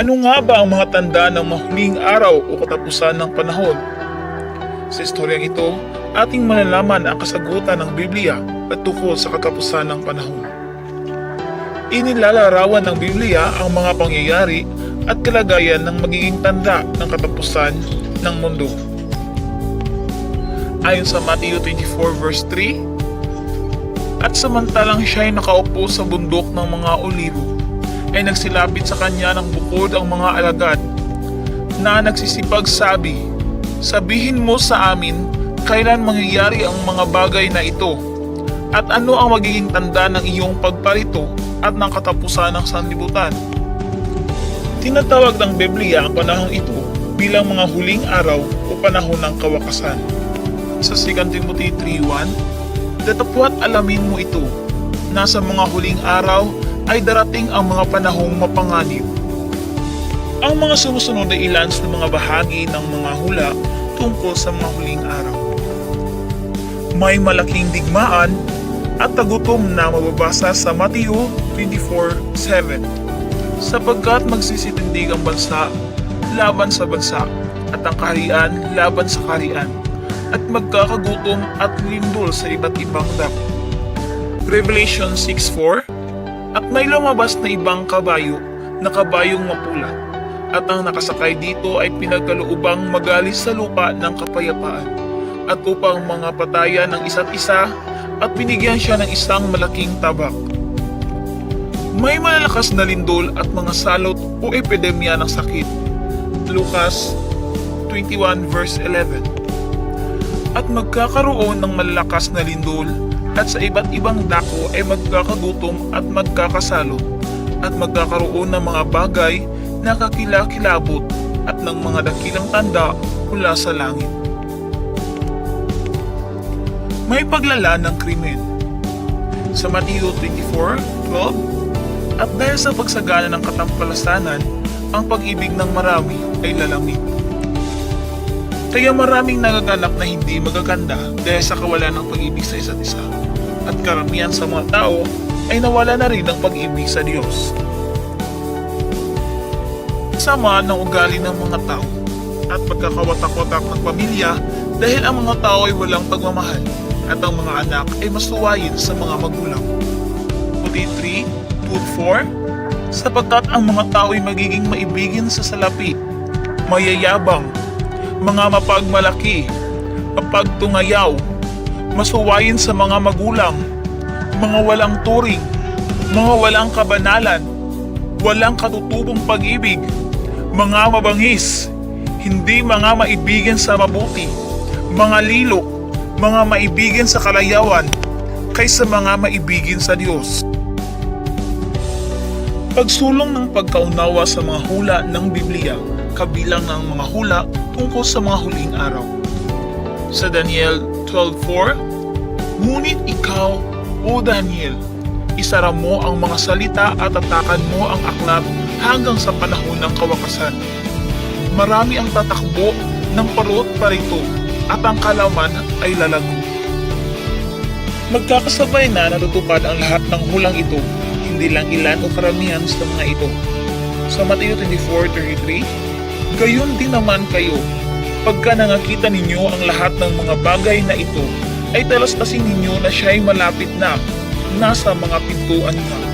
Ano nga ba ang mga tanda ng mahuling araw o katapusan ng panahon? Sa istoryang ito, ating malalaman ang kasagutan ng Biblia at tungkol sa katapusan ng panahon. Inilalarawan ng Biblia ang mga pangyayari at kalagayan ng magiging tanda ng katapusan ng mundo. Ayon sa Matthew 24 verse 3, At samantalang siya'y nakaupo sa bundok ng mga olibo, ay nagsilapit sa kanya ng bukod ang mga alagad na nagsisipag sabi, Sabihin mo sa amin kailan mangyayari ang mga bagay na ito at ano ang magiging tanda ng iyong pagparito at ng katapusan ng sanlibutan. Tinatawag ng Biblia ang panahong ito bilang mga huling araw o panahon ng kawakasan. Sa 2 Timothy 3.1, Datapwat alamin mo ito, na sa mga huling araw ay darating ang mga panahong mapanganib. Ang mga sumusunod ay ilan sa mga bahagi ng mga hula tungkol sa mga huling araw. May malaking digmaan at tagutom na mababasa sa Mateo 24.7 sapagkat magsisitindig ang bansa laban sa bansa at ang kaharian laban sa kaharian at magkakagutom at lindol sa iba't ibang dako. Revelation 6.4 At may lumabas na ibang kabayo na kabayong mapula at ang nakasakay dito ay pinagkaloobang magalis sa lupa ng kapayapaan at upang mga patayan ng isa't isa at binigyan siya ng isang malaking tabak. May malalakas na lindol at mga salot o epidemya ng sakit. Lucas 21 verse 11 At magkakaroon ng malalakas na lindol at sa iba't ibang dako ay magkakagutom at magkakasalot at magkakaroon ng mga bagay na kakilakilabot at ng mga dakilang tanda mula sa langit. May paglala ng krimen. Sa Mateo 24:12, At dahil sa pagsagana ng katampalasanan, ang pag-ibig ng marami ay lalamig. Kaya maraming nagaganap na hindi magaganda dahil sa kawalan ng pag-ibig sa isa't isa. At karamihan sa mga tao ay nawala na rin ng pag-ibig sa Diyos. Sama ng ugali ng mga tao at pagkakawatak-watak ng pamilya dahil ang mga tao ay walang pagmamahal at ang mga anak ay masuwayin sa mga magulang. Puti 3, 2, 4 Sapagkat ang mga tao ay magiging maibigin sa salapi, mayayabang, mga mapagmalaki, mapagtungayaw, masuwayin sa mga magulang, mga walang turing, mga walang kabanalan, walang katutubong pag-ibig, mga mabangis, hindi mga maibigan sa mabuti, mga lilok, mga maibigan sa kalayawan, kaysa mga maibigin sa Diyos. Pagsulong ng pagkaunawa sa mga hula ng Biblia, kabilang ng mga hula tungkol sa mga huling araw. Sa Daniel 12.4, Ngunit ikaw, O Daniel, isara mo ang mga salita at atakan mo ang aklat hanggang sa panahon ng kawakasan. Marami ang tatakbo ng parot parito at ang kalaman ay lalago. Magkakasabay na natutupad ang lahat ng hulang ito, hindi lang ilan o karamihan sa mga ito. Sa Mateo 24.33, Gayon din naman kayo, pagka nangakita ninyo ang lahat ng mga bagay na ito, ay talastasin ninyo na siya'y malapit na, nasa mga pintuan na.